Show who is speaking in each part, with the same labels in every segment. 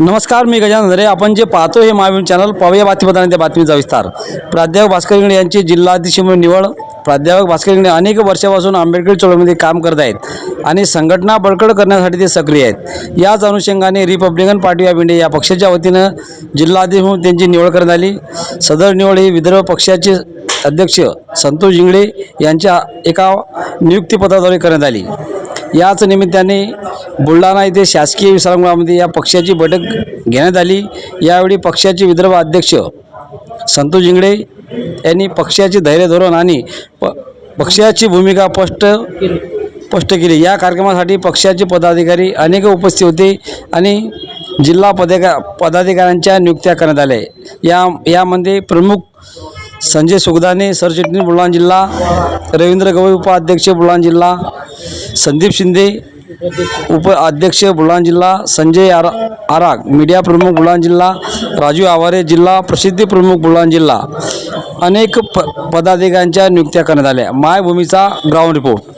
Speaker 1: नमस्कार मी गजानन धरे आपण जे पाहतो हे महावीर चॅनल पाहूया बातमीपत्राने त्या बातमीचा विस्तार. प्राध्यापक भास्कर इंगडे यांची जिल्हाध्यक्ष म्हणून निवड. प्राध्यापक भास्कर इंगडे अनेक वर्षापासून आंबेडकर चळवळीमध्ये काम करत आहेत आणि संघटना बळकट करण्यासाठी ते सक्रिय आहेत. याच अनुषंगाने रिपब्लिकन पार्टी ऑफ इंडिया या पक्षाच्या वतीनं जिल्हाधीश म्हणून त्यांची निवड करण्यात आली. सदर निवड ही विदर्भ पक्षाचे अध्यक्ष संतोष इंगडे यांच्या एका नियुक्तीपत्राद्वारे करण्यात आली. याच निमित्ताने बुलढाणा येथे शासकीय विश्रामगृहामध्ये या पक्षाची बैठक घेण्यात आली. यावेळी पक्षाचे विदर्भ अध्यक्ष संतोष जिंगडे यांनी पक्षाचे धैर्य धोरण आणि प पक्षाची भूमिका स्पष्ट स्पष्ट केली. या कार्यक्रमासाठी पक्षाचे पदाधिकारी अनेक उपस्थित होते आणि जिल्हा पदाधिका पदाधिकाऱ्यांच्या नियुक्त्या करण्यात आल्या. या यामध्ये प्रमुख संजय सुगदाने सरचिटणीस बुलढाणा जिल्हा रवींद्र गवई उपाध्यक्ष बुलढाणा जिल्हा संदीप शिंदे उप अध्यक्ष बुलढाणा जिल्हा संजय आरा आराग मीडिया प्रमुख बुलढाणा जिल्हा राजू आवारे जिल्हा प्रसिद्धी प्रमुख बुलढाणा जिल्हा. अनेक प पदाधिकाऱ्यांच्या नियुक्त्या करण्यात आल्या. मायभूमीचा ग्राउंड रिपोर्ट.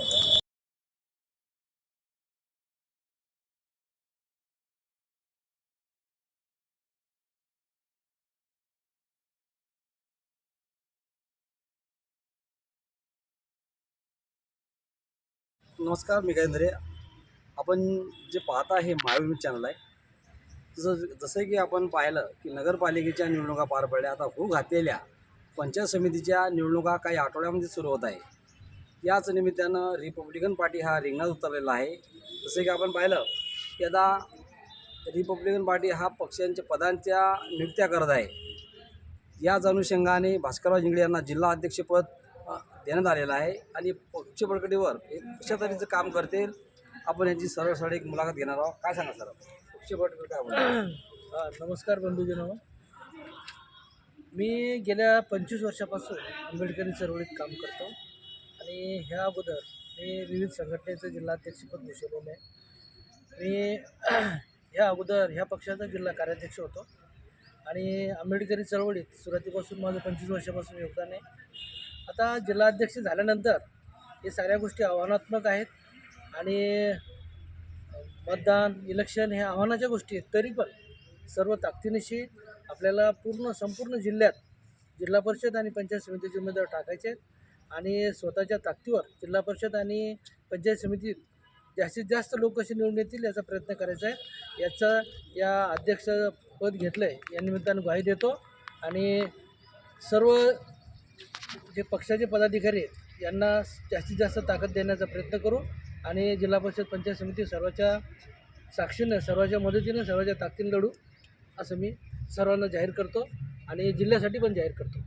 Speaker 1: नमस्कार मी गजेंद्रे आपण जे पाहता हे महावीर चॅनल आहे. तसं जसं की आपण पाहिलं की नगरपालिकेच्या निवडणुका पार पडल्या आता होऊ घातलेल्या. पंचायत समितीच्या निवडणुका काही आठवड्यामध्ये सुरू होत आहे. याच निमित्तानं रिपब्लिकन पार्टी हा रिंगणात उतरलेला आहे. जसं की आपण पाहिलं की आता रिपब्लिकन पार्टी हा पक्षांच्या पदांच्या नियुक्त्या करत आहे. याच अनुषंगाने भास्करराव जिंगळे यांना जिल्हा अध्यक्षपद देण्यात आलेला आहे आणि पक्ष बळकटीवर एक कशा तऱ्हेचं काम करतील आपण यांची सरळ सरळ एक मुलाखत घेणार आहोत. काय सांगा सर? पक्ष बळकटी काय बोलणार
Speaker 2: नमस्कार बंधूजनो. मी गेल्या पंचवीस वर्षापासून आंबेडकरी चळवळीत काम करतो आणि ह्या अगोदर मी विविध संघटनेचं जिल्हाध्यक्षपद भूषवलेलं आहे. मी ह्या अगोदर ह्या पक्षाचा जिल्हा कार्याध्यक्ष होतो आणि आंबेडकरी चळवळीत सुरुवातीपासून माझं पंचवीस वर्षापासून योगदान आहे. आता जिल्हाध्यक्ष झाल्यानंतर हे सगळ्या गोष्टी आव्हानात्मक आहेत आणि मतदान इलेक्शन हे आव्हानाच्या गोष्टी आहेत. तरी पण सर्व ताकदीनिशी आपल्याला पूर्ण संपूर्ण जिल्ह्यात जिल्हा परिषद आणि पंचायत समितीचे उमेदवार टाकायचे आहेत. आणि स्वतःच्या ताकदीवर जिल्हा परिषद आणि पंचायत समितीत जास्तीत जास्त लोक कसे निवडून येतील याचा प्रयत्न करायचा आहे. याचा या अध्यक्षपद घेतलं आहे या निमित्तानं ग्वाही देतो. आणि सर्व जे पक्षाचे पदाधिकारी आहेत यांना जास्तीत जास्त ताकद देण्याचा प्रयत्न करू आणि जिल्हा परिषद पंचायत समिती सर्वाच्या साक्षीनं सर्वाच्या मदतीनं सर्वाच्या ताकदीनं लढू असं मी सर्वांना जाहीर करतो आणि जिल्ह्यासाठी पण जाहीर करतो.